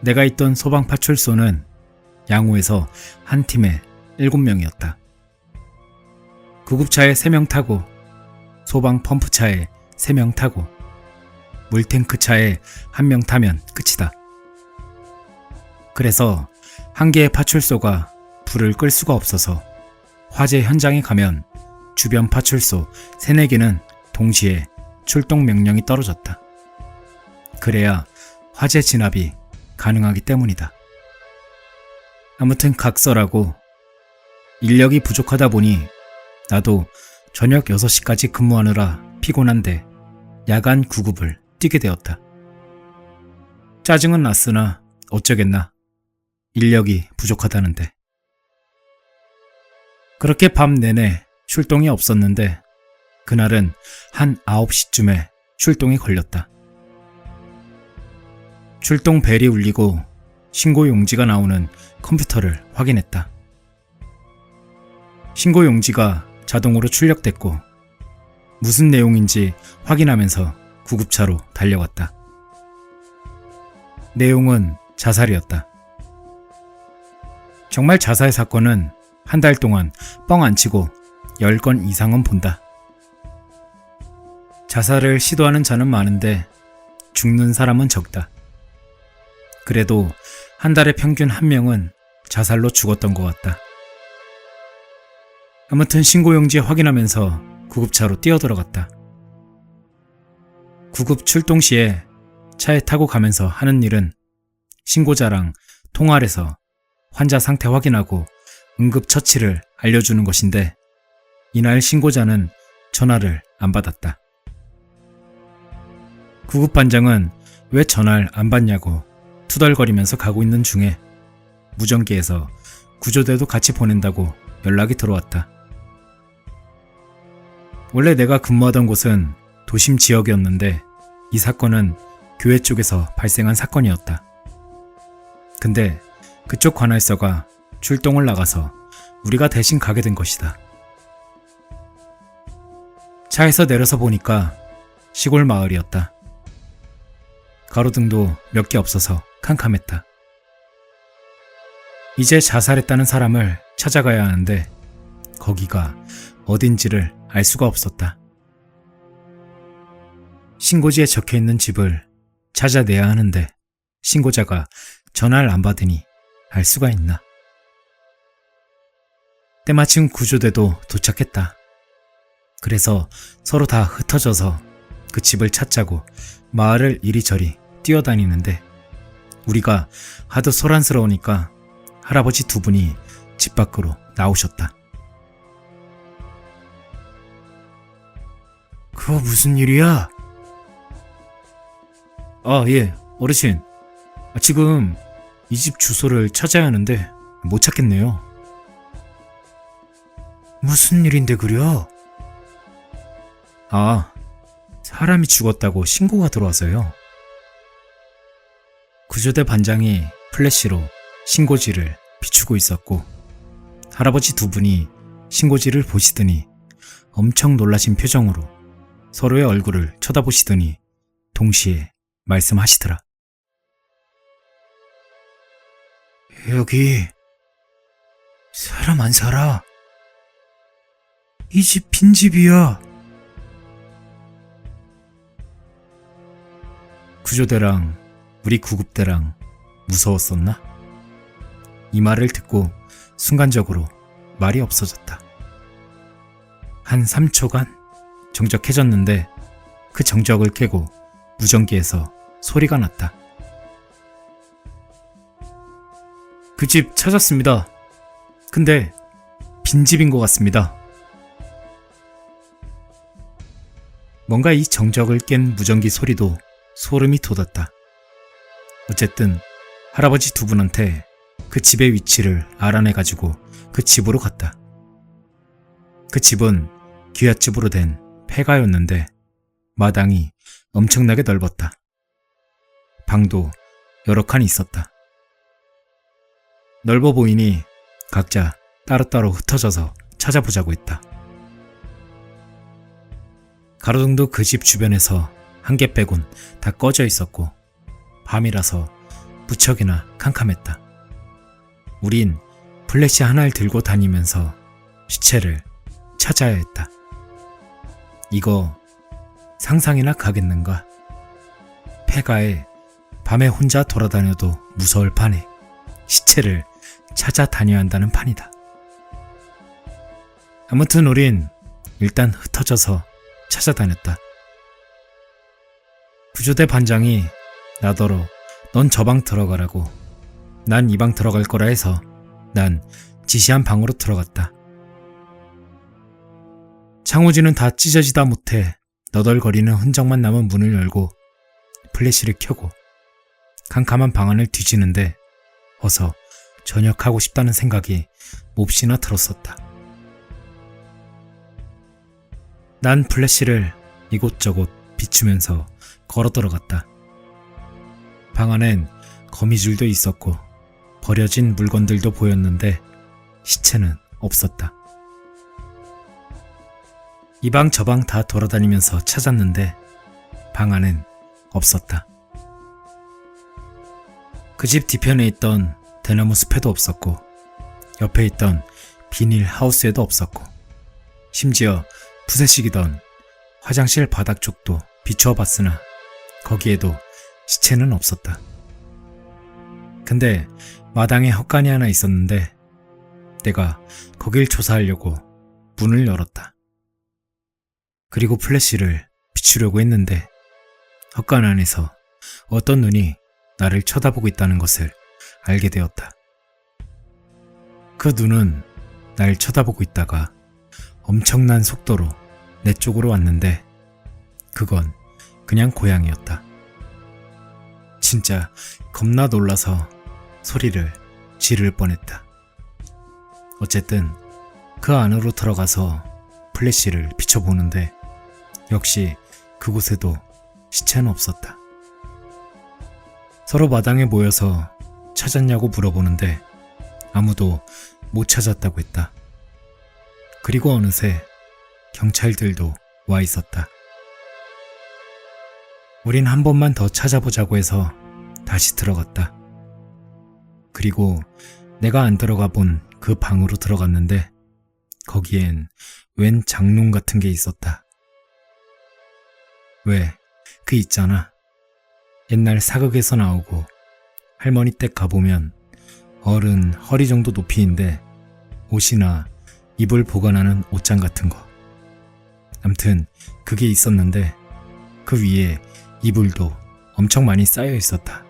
내가 있던 소방파출소는 양호에서 한 팀에 7명이었다. 구급차에 3명 타고 소방 펌프차에 3명 타고 물탱크 차에 1명 타면 끝이다. 그래서 한 개의 파출소가 불을 끌 수가 없어서 화재 현장에 가면 주변 파출소 3, 4개는 동시에 출동 명령이 떨어졌다. 그래야 화재 진압이 가능하기 때문이다. 아무튼 각서라고 인력이 부족하다 보니 나도 저녁 6시까지 근무하느라 피곤한데 야간 구급을 뛰게 되었다. 짜증은 났으나 어쩌겠나. 인력이 부족하다는데. 그렇게 밤 내내 출동이 없었는데 그날은 한 9시쯤에 출동이 걸렸다. 출동 벨이 울리고 신고 용지가 나오는 컴퓨터를 확인했다. 신고 용지가 자동으로 출력됐고 무슨 내용인지 확인하면서 구급차로 달려갔다. 내용은 자살이었다. 정말 자살 사건은 한 달 동안 뻥 안 치고 10건 이상은 본다. 자살을 시도하는 자는 많은데 죽는 사람은 적다. 그래도 한 달에 평균 한 명은 자살로 죽었던 것 같다. 아무튼 신고용지 확인하면서 구급차로 뛰어들어갔다. 구급 출동 시에 차에 타고 가면서 하는 일은 신고자랑 통화를 해서 환자 상태 확인하고 응급처치를 알려주는 것인데 이날 신고자는 전화를 안 받았다. 구급반장은 왜 전화를 안 받냐고 투덜거리면서 가고 있는 중에 무전기에서 구조대도 같이 보낸다고 연락이 들어왔다. 원래 내가 근무하던 곳은 도심 지역이었는데 이 사건은 교회 쪽에서 발생한 사건이었다. 근데 그쪽 관할서가 출동을 나가서 우리가 대신 가게 된 것이다. 차에서 내려서 보니까 시골 마을이었다. 가로등도 몇 개 없어서 캄캄했다. 이제 자살했다는 사람을 찾아가야 하는데 거기가 어딘지를 알 수가 없었다. 신고지에 적혀 있는 집을 찾아내야 하는데 신고자가 전화를 안 받으니 알 수가 있나. 때마침 구조대도 도착했다. 그래서 서로 다 흩어져서 그 집을 찾자고 마을을 이리저리 뛰어다니는데 우리가 하도 소란스러우니까 할아버지 두 분이 집 밖으로 나오셨다. 그거 무슨 일이야? 아, 예, 어르신. 아, 지금 이 집 주소를 찾아야 하는데 못 찾겠네요. 무슨 일인데 그려? 아, 사람이 죽었다고 신고가 들어와서요. 구조대 반장이 플래시로 신고지를 비추고 있었고 할아버지 두 분이 신고지를 보시더니 엄청 놀라신 표정으로 서로의 얼굴을 쳐다보시더니 동시에 말씀하시더라. 여기 사람 안 살아. 이 집 빈집이야. 구조대랑 우리 구급대랑 무서웠었나? 이 말을 듣고 순간적으로 말이 없어졌다. 한 3초간 정적해졌는데 그 정적을 깨고 무전기에서 소리가 났다. 그 집 찾았습니다. 근데 빈집인 것 같습니다. 뭔가 이 정적을 깬 무전기 소리도 소름이 돋았다. 어쨌든 할아버지 두 분한테 그 집의 위치를 알아내가지고 그 집으로 갔다. 그 집은 귀갓집으로 된 폐가였는데 마당이 엄청나게 넓었다. 방도 여러 칸 있었다. 넓어 보이니 각자 따로따로 흩어져서 찾아보자고 했다. 가로등도 그 집 주변에서 한 개 빼곤 다 꺼져 있었고 밤이라서 무척이나 캄캄했다. 우린 플래시 하나를 들고 다니면서 시체를 찾아야 했다. 이거 상상이나 가겠는가? 폐가에 밤에 혼자 돌아다녀도 무서울 판에 시체를 찾아다녀야 한다는 판이다. 아무튼 우린 일단 흩어져서 찾아다녔다. 구조대 반장이 나더러 넌 저 방 들어가라고 난 이 방 들어갈 거라 해서 난 지시한 방으로 들어갔다. 창호지는 다 찢어지다 못해 너덜거리는 흔적만 남은 문을 열고 플래시를 켜고 캄캄한 방 안을 뒤지는데 어서 전역하고 싶다는 생각이 몹시나 들었었다. 난 플래시를 이곳저곳 비추면서 걸어 들어갔다. 방 안엔 거미줄도 있었고 버려진 물건들도 보였는데 시체는 없었다. 이 방 저 방 다 돌아다니면서 찾았는데 방 안엔 없었다. 그 집 뒤편에 있던 대나무 숲에도 없었고 옆에 있던 비닐 하우스에도 없었고 심지어 푸세식이던 화장실 바닥 쪽도 비추어 봤으나 거기에도 시체는 없었다. 근데 마당에 헛간이 하나 있었는데 내가 거길 조사하려고 문을 열었다. 그리고 플래시를 비추려고 했는데 헛간 안에서 어떤 눈이 나를 쳐다보고 있다는 것을 알게 되었다. 그 눈은 날 쳐다보고 있다가 엄청난 속도로 내 쪽으로 왔는데 그건 그냥 고양이였다. 진짜 겁나 놀라서 소리를 지를 뻔했다. 어쨌든 그 안으로 들어가서 플래시를 비춰보는데 역시 그곳에도 시체는 없었다. 서로 마당에 모여서 찾았냐고 물어보는데 아무도 못 찾았다고 했다. 그리고 어느새 경찰들도 와 있었다. 우린 한 번만 더 찾아보자고 해서 다시 들어갔다. 그리고 내가 안 들어가 본 그 방으로 들어갔는데 거기엔 웬 장롱 같은 게 있었다. 왜, 그 있잖아. 옛날 사극에서 나오고 할머니 댁 가보면 어른 허리 정도 높이인데 옷이나 이불 보관하는 옷장 같은 거. 암튼 그게 있었는데 그 위에 이불도 엄청 많이 쌓여 있었다.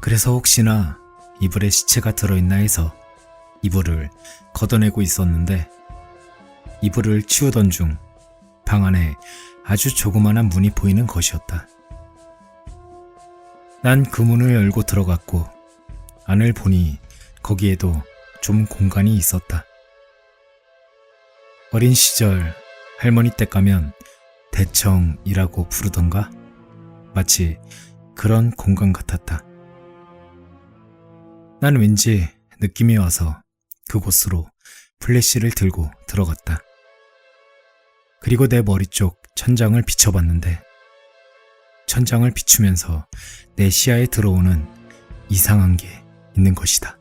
그래서 혹시나 이불에 시체가 들어있나 해서 이불을 걷어내고 있었는데 이불을 치우던 중 방 안에 아주 조그만한 문이 보이는 것이었다. 난 그 문을 열고 들어갔고 안을 보니 거기에도 좀 공간이 있었다. 어린 시절 할머니 댁 가면 대청이라고 부르던가? 마치 그런 공간 같았다. 난 왠지 느낌이 와서 그곳으로 플래시를 들고 들어갔다. 그리고 내 머리 쪽 천장을 비춰봤는데 천장을 비추면서 내 시야에 들어오는 이상한 게 있는 것이다.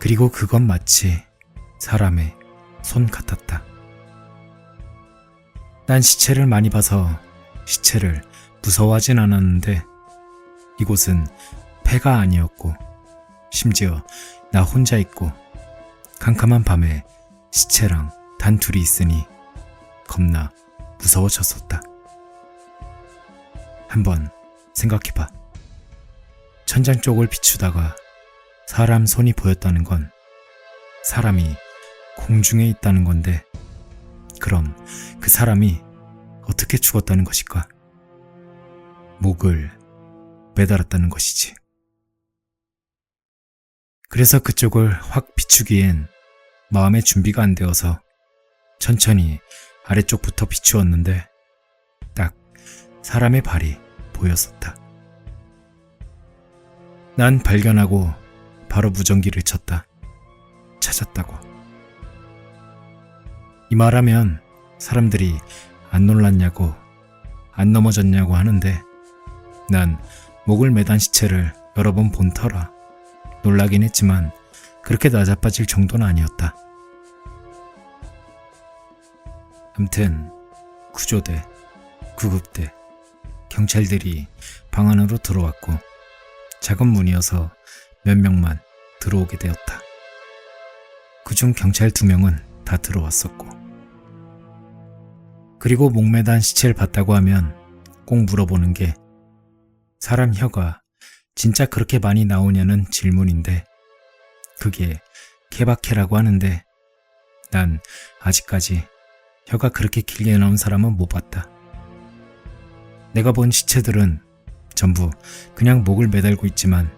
그리고 그건 마치 사람의 손 같았다. 난 시체를 많이 봐서 시체를 무서워하진 않았는데 이곳은 폐가 아니었고 심지어 나 혼자 있고 캄캄한 밤에 시체랑 단 둘이 있으니 겁나 무서워졌었다. 한번 생각해봐. 천장 쪽을 비추다가 사람 손이 보였다는 건 사람이 공중에 있다는 건데 그럼 그 사람이 어떻게 죽었다는 것일까? 목을 매달았다는 것이지. 그래서 그쪽을 확 비추기엔 마음의 준비가 안 되어서 천천히 아래쪽부터 비추었는데 딱 사람의 발이 보였었다. 난 발견하고 바로 무전기를 쳤다. 찾았다고. 이 말하면 사람들이 안 놀랐냐고, 안 넘어졌냐고 하는데 난 목을 매단 시체를 여러 번 본 터라 놀라긴 했지만 그렇게 나자빠질 정도는 아니었다. 암튼 구조대, 구급대, 경찰들이 방 안으로 들어왔고 작은 문이어서 몇 명만 들어오게 되었다. 그중 경찰 두 명은 다 들어왔었고 그리고 목매단 시체를 봤다고 하면 꼭 물어보는 게 사람 혀가 진짜 그렇게 많이 나오냐는 질문인데 그게 케바케라고 하는데 난 아직까지 혀가 그렇게 길게 나온 사람은 못 봤다. 내가 본 시체들은 전부 그냥 목을 매달고 있지만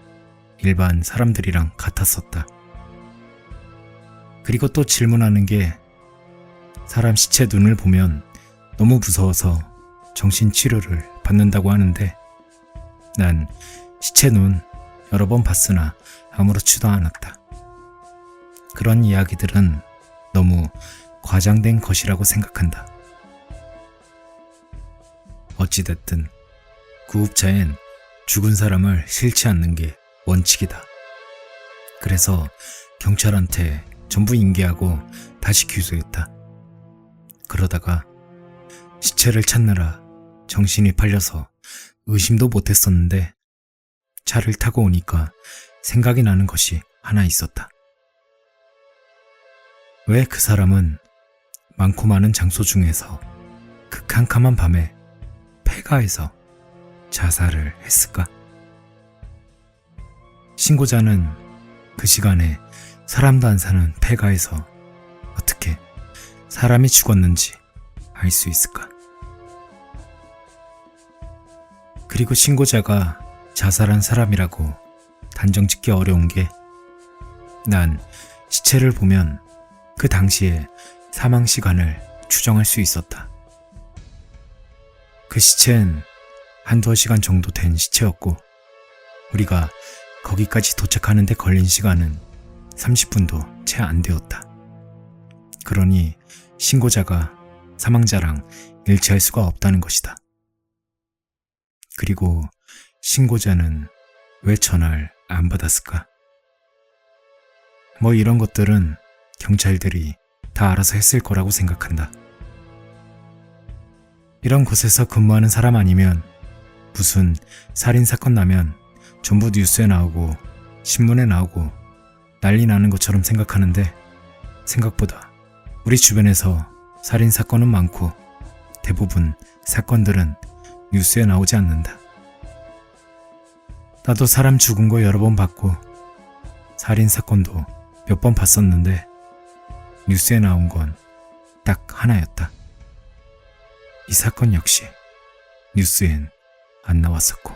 일반 사람들이랑 같았었다. 그리고 또 질문하는 게 사람 시체 눈을 보면 너무 무서워서 정신 치료를 받는다고 하는데 난 시체 눈 여러 번 봤으나 아무렇지도 않았다. 그런 이야기들은 너무 과장된 것이라고 생각한다. 어찌됐든 구급차엔 죽은 사람을 실지 않는 게 원칙이다. 그래서 경찰한테 전부 인계하고 다시 귀소했다. 그러다가 시체를 찾느라 정신이 팔려서 의심도 못했었는데 차를 타고 오니까 생각이 나는 것이 하나 있었다. 왜 그 사람은 많고 많은 장소 중에서 그 캄캄한 밤에 폐가에서 자살을 했을까? 신고자는 그 시간에 사람도 안 사는 폐가에서 어떻게 사람이 죽었는지 알 수 있을까? 그리고 신고자가 자살한 사람이라고 단정 짓기 어려운 게 난 시체를 보면 그 당시에 사망 시간을 추정할 수 있었다. 그 시체는 한두어 시간 정도 된 시체였고 우리가 거기까지 도착하는데 걸린 시간은 30분도 채 안 되었다. 그러니 신고자가 사망자랑 일치할 수가 없다는 것이다. 그리고 신고자는 왜 전화를 안 받았을까? 뭐 이런 것들은 경찰들이 다 알아서 했을 거라고 생각한다. 이런 곳에서 근무하는 사람 아니면 무슨 살인사건 나면 전부 뉴스에 나오고 신문에 나오고 난리 나는 것처럼 생각하는데 생각보다 우리 주변에서 살인사건은 많고 대부분 사건들은 뉴스에 나오지 않는다. 나도 사람 죽은 거 여러 번 봤고 살인 사건도 몇 번 봤었는데 뉴스에 나온 건 딱 하나였다. 이 사건 역시 뉴스엔 안 나왔었고.